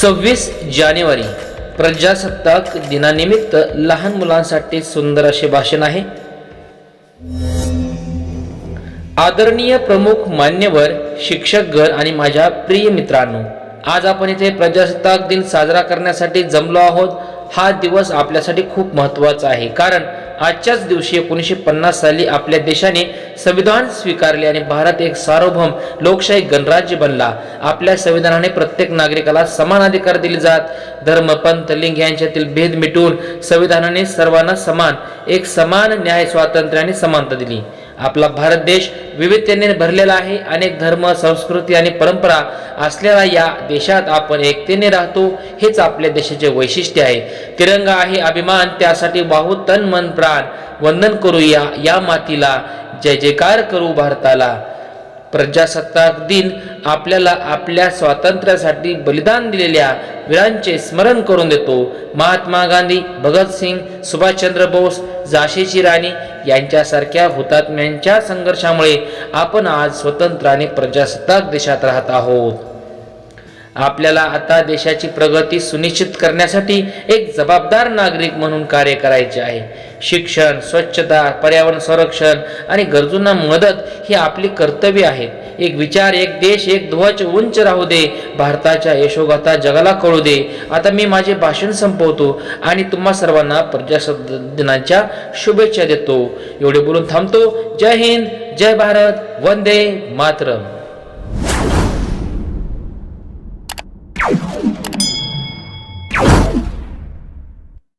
सव्वीस जानेवारी प्रजासत्ताक दिनानिमित्त लहान मुलांसाठी सुंदर असे भाषण आहे. आदरणीय प्रमुख मान्यवर शिक्षकगण आणि माझ्या प्रिय मित्रांनो आज आपण इथे प्रजासत्ताक दिन साजरा करण्यासाठी जमलो आहोत. हा दिवस आपल्यासाठी खूप महत्त्वाचा आहे. कारण आजच्याच दिवशी एकोणीसशे पन्नास साली आपल्या देशाने संविधान स्वीकारले आणि भारत एक सार्वभौम लोकशाही गणराज्य बनला. आपल्या संविधानाने प्रत्येक नागरिकाला समान अधिकार दिले जात. धर्म पंथ लिंग यांच्यातील भेद मिटवून संविधानाने सर्वांना समान एक समान न्याय स्वातंत्र्य आणि समानता दिली. आपला भारत देश विविधतेने भरलेला आहे. अनेक धर्म संस्कृती आणि परंपरा असलेल्या या देशात आपण एकतेने राहतो हेच आपल्या देशाचे वैशिष्ट्य आहे. तिरंगा आहे अभिमान त्यासाठी वाहू तन मन प्राण. वंदन करूया या मातीला. जय जयकार करू भारताला. प्रजासत्ताक दिन आपल्याला आपल्या स्वातंत्र्यासाठी बलिदान दिलेल्या वीरांचे स्मरण करून देतो. महात्मा गांधी भगतसिंग सुभाषचंद्र बोस झाशीची राणी यांच्यासारख्या हुतात्म्यांच्या संघर्षामुळे आपण आज स्वतंत्र आणि प्रजासत्ताक देशात राहत आहोत. आपल्याला आता देशाची प्रगती सुनिश्चित करण्यासाठी एक जबाबदार नागरिक म्हणून कार्य करायचे आहे. शिक्षण स्वच्छता पर्यावरण संरक्षण आणि गरजूंना मदत ही आपली कर्तव्य आहेत एक विचार एक देश एक ध्वज उंच राहू दे. भारताच्या यशोगाथा जगाला कळू दे. आता मी माझे भाषण संपवतो आणि तुम्हा सर्वांना प्रजासत्ताक दिनाच्या शुभेच्छा देतो. एवढे बोलून थांबतो. जय हिंद जय भारत. वंदे मातरम.